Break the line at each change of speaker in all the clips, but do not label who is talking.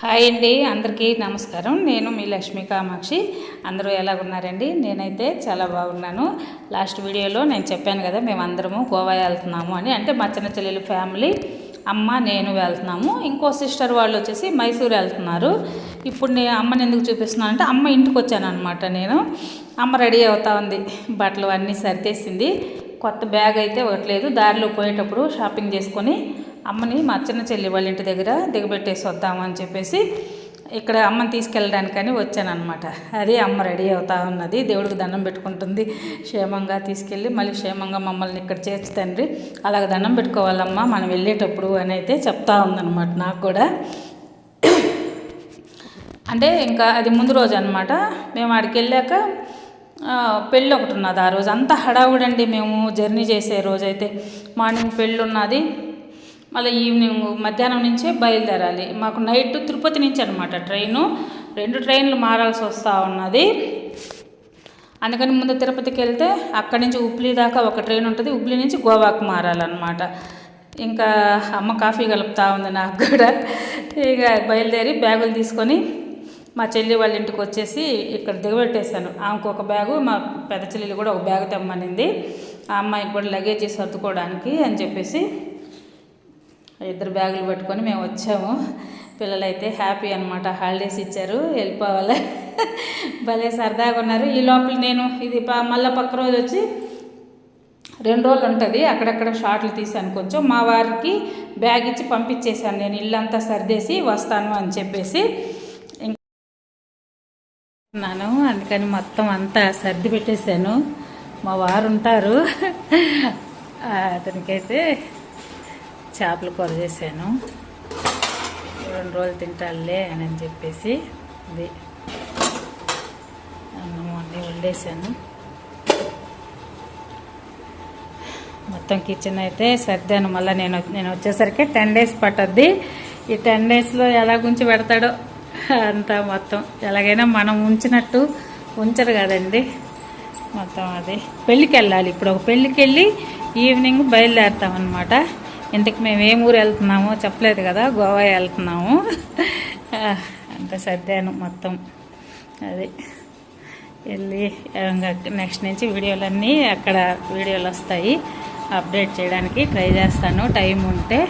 Hi అండి అందరికీ నమస్కారం. నేను మీ లక్ష్మీ కామాక్షి. అందరూ ఎలాగున్నారండి? నేనైతే చాలా బాగున్నాను. లాస్ట్ వీడియోలో నేను చెప్పాను కదా మేము అందరము గోవా వెళ్తున్నాము అని. అంటే మా చిన్న చెల్లెలు ఫ్యామిలీ అమ్మ నేను వెళ్తున్నాము. ఇంకో సిస్టర్ వాళ్ళు వచ్చేసి మైసూర్ వెళ్తున్నారు. ఇప్పుడు నేను అమ్మని ఎందుకు చూపిస్తున్నాను అంటే అమ్మ ఇంటికి వచ్చాను అనమాట నేను. అమ్మ రెడీ అవుతా ఉంది. బట్టలు అన్నీ సరితేసింది కొత్త బ్యాగ్ అయితే ఒకట్లేదు దారిలో పోయేటప్పుడు షాపింగ్ చేసుకొని అమ్మని మా చిన్న చెల్లి వాళ్ళ ఇంటి దగ్గర దిగబెట్టేసి వద్దాము అని చెప్పేసి ఇక్కడ అమ్మని తీసుకెళ్ళడానికని వచ్చానమాట అదే అమ్మ రెడీ అవుతా ఉన్నది. దేవుడికి దండం పెట్టుకుంటుంది. క్షేమంగా తీసుకెళ్ళి మళ్ళీ క్షేమంగా మమ్మల్ని ఇక్కడ చేర్చి తండ్రి. అలాగ దండం పెట్టుకోవాలమ్మా. మనం వెళ్ళేటప్పుడు అని అయితే చెప్తా ఉందన్నమాట నాకు కూడా. అంటే ఇంకా అది ముందు రోజు అనమాట మేము ఆడికి వెళ్ళాక పెళ్ళి ఒకటి ఉన్నది ఆ రోజు. అంతా హడావుడండి మేము జర్నీ చేసే రోజైతే. మార్నింగ్ పెళ్ళి ఉన్నది మళ్ళీ ఈవినింగ్ మధ్యాహ్నం నుంచే బయలుదేరాలి. మాకు నైట్ తిరుపతి నుంచి అనమాట ట్రైను. రెండు ట్రైన్లు మారాల్సి వస్తూ ఉన్నది. అందుకని ముందు తిరుపతికి వెళ్తే అక్కడి నుంచి ఉబ్లీ దాకా ఒక ట్రైన్ ఉంటుంది. ఉబ్లీ నుంచి గోవాకు మారాలన్నమాట. ఇంకా అమ్మ కాఫీ కలుపుతూ ఉంది నాకు కూడా. ఇక బయలుదేరి బ్యాగులు తీసుకొని మా చెల్లి వాళ్ళ ఇంటికి వచ్చేసి ఇక్కడ దిగబెట్టేశాను. ఆమెకు ఒక బ్యాగు మా పెద్ద చెల్లెలు కూడా ఒక బ్యాగ్ తెమ్మనింది. ఆ అమ్మాయికి కూడా లగేజ్ సర్దుకోవడానికి అని చెప్పేసి ఇద్దరు బ్యాగులు పట్టుకొని మేము వచ్చాము. పిల్లలైతే హ్యాపీ అనమాట హాలిడేస్ ఇచ్చారు. వెళ్ళిపోవాలి. భలే సరదాగా ఉన్నారు. ఈ లోపల నేను ఇది ప- మళ్ళా పక్క రోజు వచ్చి రెండు రోజులు ఉంటుంది. అక్కడక్కడ షార్ట్లు తీసాను కొంచెం. మా వారికి బ్యాగ్ ఇచ్చి పంపించేశాను. నేను ఇల్లంతా సర్దేసి వస్తాను అని చెప్పేసి ఇంకా అందుకని మొత్తం అంతా సర్ది పెట్టేశాను. మా వారు ఉంటారు. అతనికైతే చేపలు కూర చేశాను. రెండు రోజులు తింటాలే అని అని చెప్పేసి ఇది అన్నం అన్నీ వండేసాను మొత్తం కిచెన్ అయితే సర్దాను. మళ్ళీ నేను నేను వచ్చేసరికి టెన్ డేస్ పట్టద్ది. ఈ టెన్ డేస్లో ఎలా గుంచి పెడతాడో అంతా మొత్తం. ఎలాగైనా మనం ఉంచినట్టు ఉంచరు కదండి. మొత్తం అది. పెళ్ళికి వెళ్ళాలి ఇప్పుడు ఒక పెళ్ళికి వెళ్ళి ఈవినింగ్ బయలుదేరుతాం అనమాట ఇంతకు మేము ఏ ఊరు వెళ్తున్నామో చెప్పలేదు కదా గోవా వెళ్తున్నాము. అంత సర్దాను మొత్తం. అది. వెళ్ళి నెక్స్ట్ నుంచి వీడియోలన్నీ అక్కడ వీడియోలు వస్తాయి. అప్డేట్ చేయడానికి ట్రై చేస్తాను టైం ఉంటే.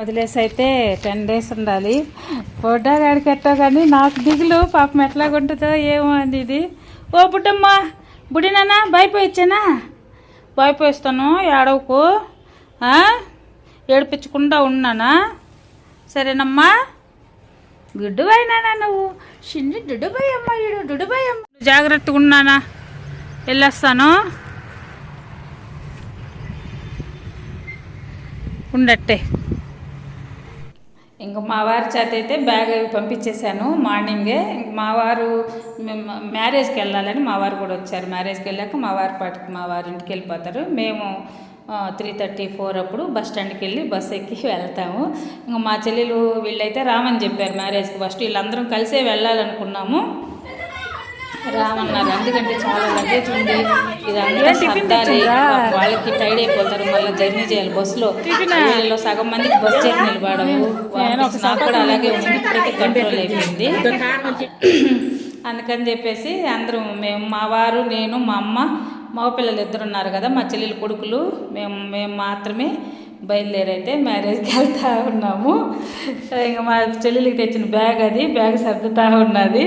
వదిలేసి అయితే టెన్ డేస్ ఉండాలి. ఫోటో కాడికి కానీ నాకు దిగులు. పాపం ఎట్లాగుంటుందో ఏమో అండి ఇది. ఓ బుడ్డమ్మ బుడినానా భయపోయిచ్చానా భయపోయిస్తాను ఏడవకు. ఏడిపించకుండా ఉన్నానా? సరేనమ్మా. గుడ్డుబాయినా నువ్వు? చిన్ని డుడుబాయ్ అమ్మా ఈడు డుడుబాయ్ అమ్మా. జాగ్రత్తగా ఉన్నానా? వెళ్ళేస్తాను. ఉండట్టే. ఇంకా మా వారి చేత అయితే బ్యాగ్ అవి పంపించేశాను మార్నింగే. ఇంక మా వారు మ్యారేజ్కి వెళ్ళాలని మా వారు కూడా వచ్చారు. మ్యారేజ్కి వెళ్ళాక మా వారి పాటికి మా వారి ఇంటికి వెళ్ళిపోతారు. మేము త్రీ థర్టీ ఫోర్ అప్పుడు బస్ స్టాండ్కి వెళ్ళి బస్ ఎక్కి వెళ్తాము. ఇంకా మా చెల్లెలు వీళ్ళైతే రామని చెప్పారు మ్యారేజ్కి. ఫస్ట్ వీళ్ళందరం కలిసే వెళ్ళాలనుకున్నాము. రామన్నారు. ఎందుకంటే చాలా లగేజ్ ఉంది. ఇదంతా సర్దాలి వాళ్ళకి టైడ్ అయిపోతారు. మళ్ళీ జర్నీ చేయాలి. బస్సులో వీళ్ళలో సగం మందికి బస్ జర్నీ నిలబడము నాకు కూడా అలాగే ఉంది. ఇప్పుడైతే కంట్రోల్ అయిపోయింది. అందుకని చెప్పేసి అందరం మేము మా వారు నేను మా అమ్మ మగ పిల్లలు ఇద్దరు ఉన్నారు కదా మా చెల్లెలు కొడుకులు. మేము మేము మాత్రమే బయలుదేరైతే మ్యారేజ్కి వెళ్తా ఉన్నాము. ఇంకా మా చెల్లెలికి తెచ్చిన బ్యాగ్ అది బ్యాగ్ సర్దుతా ఉన్నది.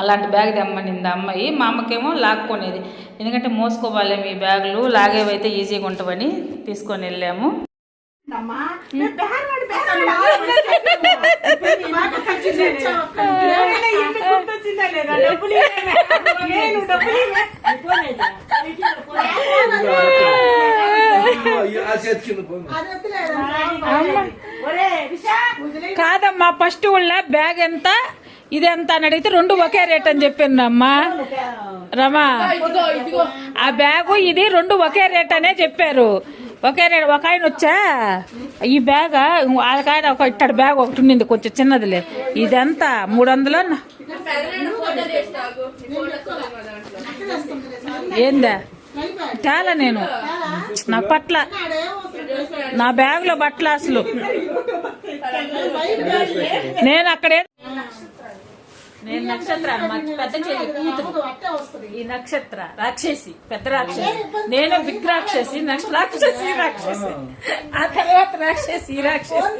అలాంటి బ్యాగ్ తెమ్మనింది అమ్మాయి. మా అమ్మకేమో లాక్కొనేది. ఎందుకంటే మోసుకోవాలేము ఈ బ్యాగులు లాగేవైతే ఈజీగా ఉంటామని తీసుకొని వెళ్ళాము. కాదమ్మా ఫస్ట్ వాళ్ళ బ్యాగ్ ఎంత? ఇది ఎంత అని అడిగితే రెండు ఒకే రేట్ అని చెప్పింది రమా. ఆ బ్యాగు ఇది రెండు ఒకే రేట్ అనే చెప్పారు. ఒకే రేట్ ఒక ఆయన వచ్చా? ఈ బ్యాగ్ ఆయన ఒక ఇట్టడి బ్యాగ్ ఒకటి ఉండింది కొంచెం చిన్నదిలే. ఇదెంత మూడు వందలు ఏందా? తేలా నేను. నా పట్ల నా బ్యాగ్లో బట్టలు అసలు. నేను అక్కడే నేను నక్షత్ర పెద్ద చెల్లి కూతురు. ఈ నక్షత్ర రాక్షసి పెద్ద రాక్షసి. నేను బిగ్ రాక్షసి రాక్షసి. రాక్షసి ఆ తర్వాత రాక్షసి ఈ రాక్షసి.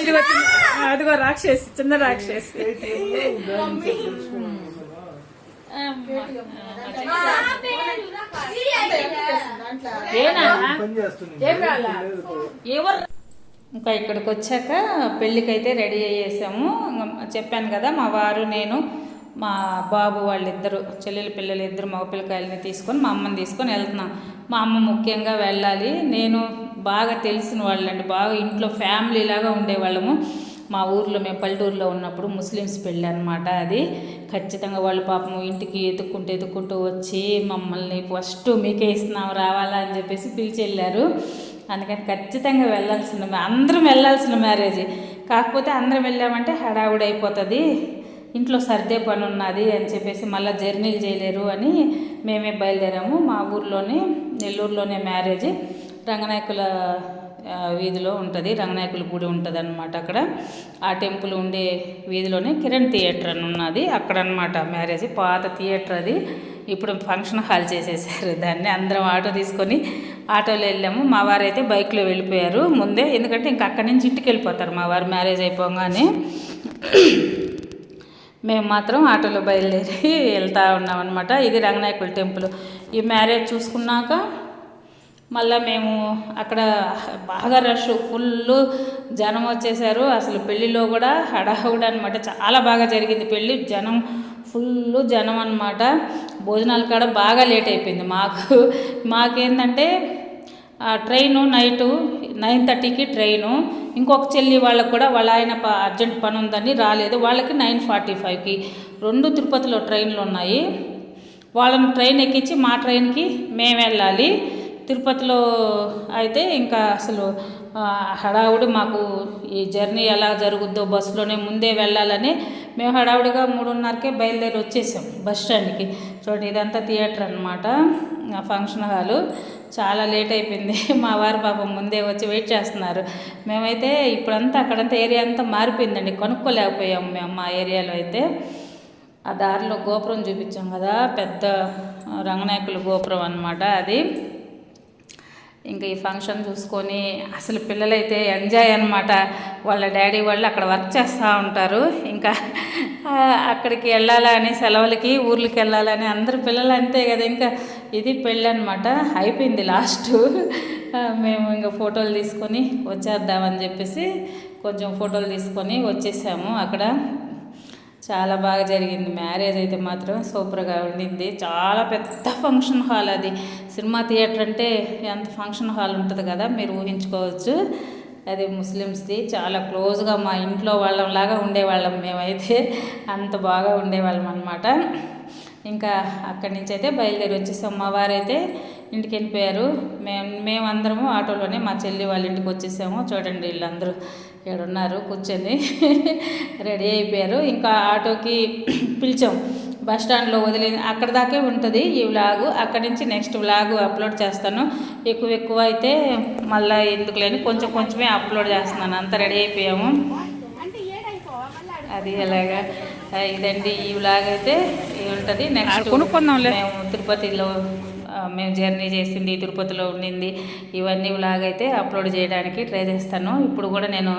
ఇది వచ్చింది అదిగో రాక్షసి చిన్న రాక్షసి? ఎవరు ఇంకా ఇక్కడికి వచ్చాక పెళ్ళికైతే రెడీ అయ్యేసాము. చెప్పాను కదా మా వారు నేను మా బాబు వాళ్ళిద్దరు చెల్లెలు పిల్లలు ఇద్దరు మగ పిల్లకాయలని తీసుకొని మా అమ్మని తీసుకొని వెళ్తున్నాం. మా అమ్మ ముఖ్యంగా వెళ్ళాలి. నేను బాగా తెలిసిన వాళ్ళండి. బాగా ఇంట్లో ఫ్యామిలీ లాగా ఉండేవాళ్ళము. మా ఊర్లో మేము పల్లెటూరులో ఉన్నప్పుడు ముస్లిమ్స్ పెళ్ళి అనమాట అది. ఖచ్చితంగా వాళ్ళు పాపం ఇంటికి ఎత్తుక్కుంటూ ఎత్తుక్కుంటూ వచ్చి మమ్మల్ని ఫస్ట్ మీకే ఇస్తున్నాం రావాలా అని చెప్పేసి పిలిచి వెళ్ళారు అందుకని ఖచ్చితంగా వెళ్ళాల్సిన అందరం వెళ్ళాల్సిన మ్యారేజ్. కాకపోతే అందరం వెళ్ళామంటే హడావుడి అయిపోతుంది. ఇంట్లో సర్దే పని ఉన్నది అని చెప్పేసి మళ్ళీ జర్నీలు చేయలేరు అని మేమే బయలుదేరాము. మా ఊర్లోనే నెల్లూరులోనే మ్యారేజ్. రంగనాయకుల వీధిలో ఉంటుంది. రంగనాయకుల గుడి ఉంటుంది అనమాట అక్కడ. ఆ టెంపుల్ ఉండే వీధిలోనే కిరణ్ థియేటర్ అని ఉన్నది. అక్కడ అనమాట మ్యారేజ్. పాత థియేటర్ అది. ఇప్పుడు ఫంక్షన్ హాల్ చేసేసారు. దాన్ని అందరం ఆటో తీసుకొని ఆటోలో వెళ్ళాము. మా వారు అయితే బైక్లో వెళ్ళిపోయారు ముందే. ఎందుకంటే ఇంక అక్కడి నుంచి ఇంటికి వెళ్ళిపోతారు. మా వారు మ్యారేజ్ అయిపోగానే మేము మాత్రం ఆటోలో బయలుదేరి వెళ్తూ ఉన్నాం అనమాట ఇది రంగనాయకుల టెంపుల్. ఈ మ్యారేజ్ చూసుకున్నాక మళ్ళీ మేము అక్కడ బాగా రష్ ఫుల్ జనం వచ్చేసారు. అసలు పెళ్ళిలో కూడా హడావుడి అనమాట చాలా బాగా జరిగింది పెళ్ళి. జనం ఫుల్ జనం అనమాట భోజనాల కాడ బాగా లేట్ అయిపోయింది మాకు. మాకేంటంటే ట్రైను నైటు నైన్ థర్టీకి ట్రైను ఇంకొక చెల్లి వాళ్ళకు కూడా వాళ్ళ ఆయన ప అర్జెంట్ పని ఉందని రాలేదు. వాళ్ళకి నైన్ ఫార్టీ ఫైవ్కి రెండు తిరుపతిలో ట్రైన్లు ఉన్నాయి. వాళ్ళని ట్రైన్ ఎక్కించి మా ట్రైన్కి మేము వెళ్ళాలి. తిరుపతిలో అయితే ఇంకా అసలు హడావుడి మాకు ఈ జర్నీ ఎలా జరుగుద్దో బస్సులోనే ముందే వెళ్ళాలని మేము హడావుడిగా మూడున్నరకే బయలుదేరి వచ్చేసాం బస్ స్టాండ్కి. చూడండి ఇదంతా థియేటర్ అనమాట ఫంక్షన్ హాలు. చాలా లేట్ అయిపోయింది. మా వారు పాపం ముందే వచ్చి వెయిట్ చేస్తున్నారు. మేమైతే ఇప్పుడంతా అక్కడంతా ఏరియా అంతా మారిపోయిందండి కొనుక్కోలేకపోయాము మేము మా ఏరియాలో అయితే. ఆ దారిలో గోపురం చూపించాం కదా పెద్ద రంగనాయకుల గోపురం అనమాట అది. ఇంకా ఈ ఫంక్షన్ చూసుకొని అసలు పిల్లలైతే ఎంజాయ్ అనమాట వాళ్ళ డాడీ వాళ్ళు అక్కడ వర్క్ చేస్తూ ఉంటారు. ఇంకా అక్కడికి వెళ్ళాలని సెలవులకి ఊర్లకి వెళ్ళాలని అందరు పిల్లలు అంతే కదా. ఇంకా ఇది పెళ్ళి అనమాట అయిపోయింది లాస్ట్. మేము ఇంకా ఫోటోలు తీసుకొని వచ్చేద్దామని చెప్పేసి కొంచెం ఫోటోలు తీసుకొని వచ్చేసాము అక్కడ. చాలా బాగా జరిగింది. మ్యారేజ్ అయితే మాత్రం సూపర్గా ఉండింది. చాలా పెద్ద ఫంక్షన్ హాల్ అది. సినిమా థియేటర్ అంటే ఎంత ఫంక్షన్ హాల్ ఉంటుంది కదా మీరు ఊహించుకోవచ్చు. అది ముస్లిమ్స్ది. చాలా క్లోజ్గా మా ఇంట్లో వాళ్ళంలాగా ఉండేవాళ్ళం మేమైతే. అంత బాగా ఉండేవాళ్ళం అనమాట ఇంకా అక్కడి నుంచి అయితే బయలుదేరి వచ్చేసాం మా వారైతే. ఇంటికి వెళ్ళిపోయారు మేము మేమందరము ఆటోలోనే మా చెల్లి వాళ్ళ ఇంటికి వచ్చేసాము. చూడండి వీళ్ళందరూ ఇక్కడ ఉన్నారు కూర్చొని రెడీ అయిపోయారు. ఇంకా ఆటోకి పిలిచాం. బస్ స్టాండ్లో వదిలి అక్కడ దాకే ఉంటుంది ఈ వ్లాగు. అక్కడి నుంచి నెక్స్ట్ వ్లాగు అప్లోడ్ చేస్తాను. ఎక్కువ ఎక్కువ అయితే మళ్ళీ ఎందుకు లేని కొంచెం కొంచెమే అప్లోడ్ చేస్తున్నాను. అంత రెడీ అయిపోయాము. అది ఎలాగా? ఇదండి ఈ వ్లాగ్ అయితే ఉంటుంది. నెక్స్ట్ కొనుక్కుందాంలే. మేము తిరుపతిలో మేము జర్నీ చేసింది తిరుపతిలో ఉండింది. ఇవన్నీ వ్లాగ్ అయితే అప్లోడ్ చేయడానికి ట్రై చేస్తాను. ఇప్పుడు కూడా నేను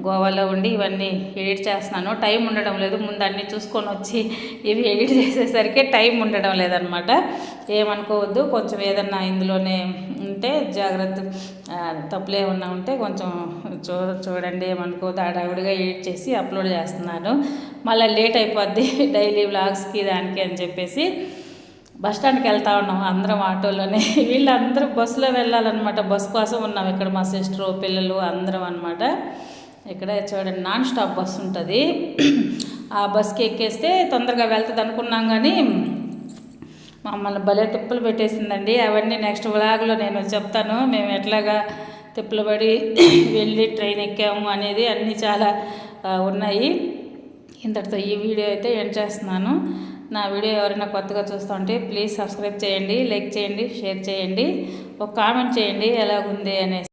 గోవాలో ఉండి ఇవన్నీ ఎడిట్ చేస్తున్నాను. టైం ఉండడం లేదు. ముందు అన్నీ చూసుకొని వచ్చి ఇవి ఎడిట్ చేసేసరికి టైం ఉండడం లేదనమాట. ఏమనుకోవద్దు. కొంచెం ఏదన్నా ఇందులోనే ఉంటే జాగ్రత్త తప్పులు ఏమన్నా ఉంటే కొంచెం చూ చూడండి. ఏమనుకోవద్దు. ఆడావిడిగా ఎడిట్ చేసి అప్లోడ్ చేస్తున్నాను. మళ్ళీ లేట్ అయిపోద్ది. డైలీ వ్లాగ్స్కి దానికి అని చెప్పేసి బస్ స్టాండ్కి వెళ్తా ఉన్నాం అందరం ఆటోలోనే. వీళ్ళందరూ బస్సులో వెళ్ళాలన్నమాట. బస్ కోసం ఉన్నాం ఇక్కడ మా సిస్టరు పిల్లలు అందరం అనమాట ఇక్కడ చూడండి నాన్ స్టాప్ బస్సు ఉంటుంది. ఆ బస్కి ఎక్కేస్తే తొందరగా వెళ్తుంది అనుకున్నాం కానీ మమ్మల్ని భలే తిప్పులు పెట్టేసిందండి. అవన్నీ నెక్స్ట్ వ్లాగ్లో నేను చెప్తాను. మేము ఎట్లాగా తిప్పులు పడి వెళ్ళి ట్రైన్ ఎక్కాము అనేది అన్నీ చాలా ఉన్నాయి. ఇంతటితో ఈ వీడియో అయితే ఎండ్ చేస్తున్నాను. నా వీడియో ఎవరైనా కొత్తగా చూస్తుంటే ప్లీజ్ సబ్స్క్రైబ్ చేయండి లైక్ చేయండి షేర్ చేయండి ఒక కామెంట్ చేయండి ఎలాగుంది అనేసి.